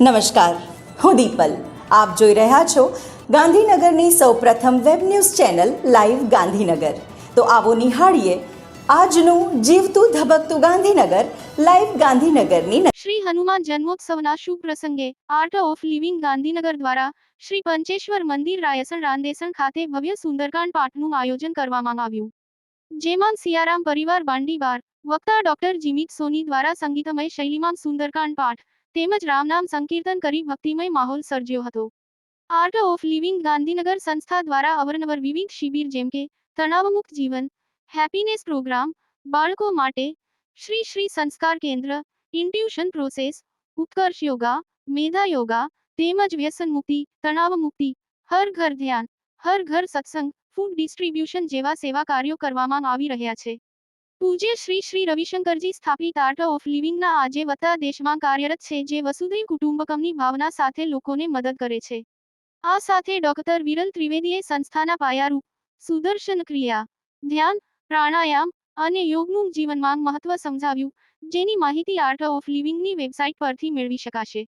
નમસ્કાર. હું દીપલ. આપ જોઈ રહ્યા છો ગાંધીનગરની સૌપ્રથમ web news channel live Gandhinagar. તો આવો નિહાળીએ આજનું જીવતું ધબકતું ગાંધીનગર લાઈવ ગાંધીનગરની શ્રી હનુમાન જન્મોત્સવના શુભ પ્રસંગે આર્ટ ઓફ લિવિંગ ગાંધીનગર દ્વારા શ્રી પંચેશ્વર મંદિર રાયસણ રાંદેસણ ખાતે ભવ્ય સુંદરકાંડ પાઠનું આયોજન કરવામાં આવ્યું. જેમાં સિયારામ પરિવાર બાંડીવાર વક્તા ડોક્ટર જીમિત સોની દ્વારા સંગીતમય શૈલીમાં સુંદરકાંડ પાઠ તેમજ રામનામ સંકીર્તન કરી ભક્તિમય માહોલ સર્જ્યો હતો. આર્ટ ઓફ લિવિંગ ગાંધીનગર સંસ્થા દ્વારા અવરનવર વિવિધ શિબિર જેમ કે તણાવમુક્ત જીવન હેપીનેસ પ્રોગ્રામ બાળકો માટે શ્રી શ્રી સંસ્કાર કેન્દ્ર ઇન્ટ્યુશન પ્રોસેસ ઉત્કર્ષ યોગા, મેધા યોગા, તેમજ વ્યસન મુક્તિ, તણાવ મુક્તિ, હર ઘર ધ્યાન, હર ઘર સત્સંગ ફૂડ ડિસ્ટ્રીબ્યુશન જેવા સેવા કાર્યો કરવામાં આવી રહ્યા છે. પૂજ્ય શ્રી શ્રી રવિશંકરજી સ્થાપિત આર્ટ ઓફ લિવિંગના આજે વત્તા દેશમાં કાર્યરત છે જે વસુધૈવ કુટુંબકમની ભાવના સાથે લોકોને મદદ કરે છે. આ સાથે ડોક્ટર વિરલ ત્રિવેદીએ સંસ્થાના પાયારૂપ સુદર્શન ક્રિયા, ધ્યાન, પ્રાણાયામ અને યોગનું જીવનમાં મહત્વ સમજાવ્યું, જેની માહિતી આર્ટ ઓફ લિવિંગની વેબસાઇટ પરથી મેળવી શકાશે.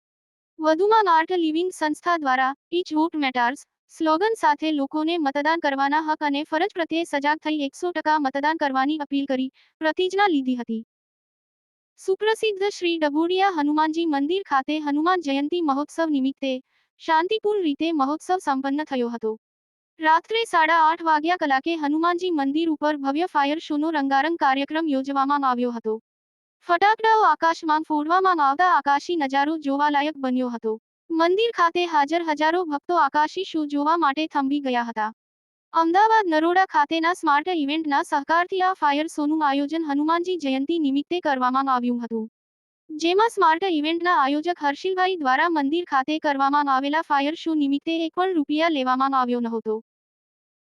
વધુમાં આર્ટ લિવિંગ સંસ્થા દ્વારા ઇચ વોટ મેટર્સ સ્લોગન સાથે લોકોને મતદાન કરવાના હક અને ફરજ પ્રત્યે સજાગ થઈ એકસો ટકા મતદાન કરવાની અપીલ કરી, પ્રતિજ્ઞા લીધી હતી. સુપ્રસિદ્ધ શ્રી ડભોડિયા હનુમાનજી મંદિર ખાતે હનુમાન જયંતી મહોત્સવ નિમિત્તે શાંતિપૂર્ણ રીતે મહોત્સવ સંપન્ન થયો હતો. રાત્રે સાડા આઠ વાગ્યા કલાકે હનુમાનજી મંદિર ઉપર ભવ્ય ફાયર શોનો રંગારંગ કાર્યક્રમ યોજવામાં આવ્યો હતો. ફટાકડાઓ આકાશમાં ફોડવામાં આવતા આકાશી નજારો જોવાલાયક બન્યો હતો. મંદિર ખાતે હાજર હજારો ભક્તો આકાશી શો જોવા માટે થંભી ગયા હતા. અમદાવાદ નરોડા ખાતેના સ્માર્ટ ઇવેન્ટના સહકારથી આ ફાયર શોનું આયોજન હનુમાનજી જયંતી નિમિત્તે કરવામાં આવ્યું હતું. જેમાં સ્માર્ટ ઇવેન્ટના આયોજક હર્ષિલભાઈ દ્વારા મંદિર ખાતે કરવામાં આવેલા ફાયર શો નિમિત્તે એક પણ રૂપિયા લેવામાં આવ્યો નહોતો.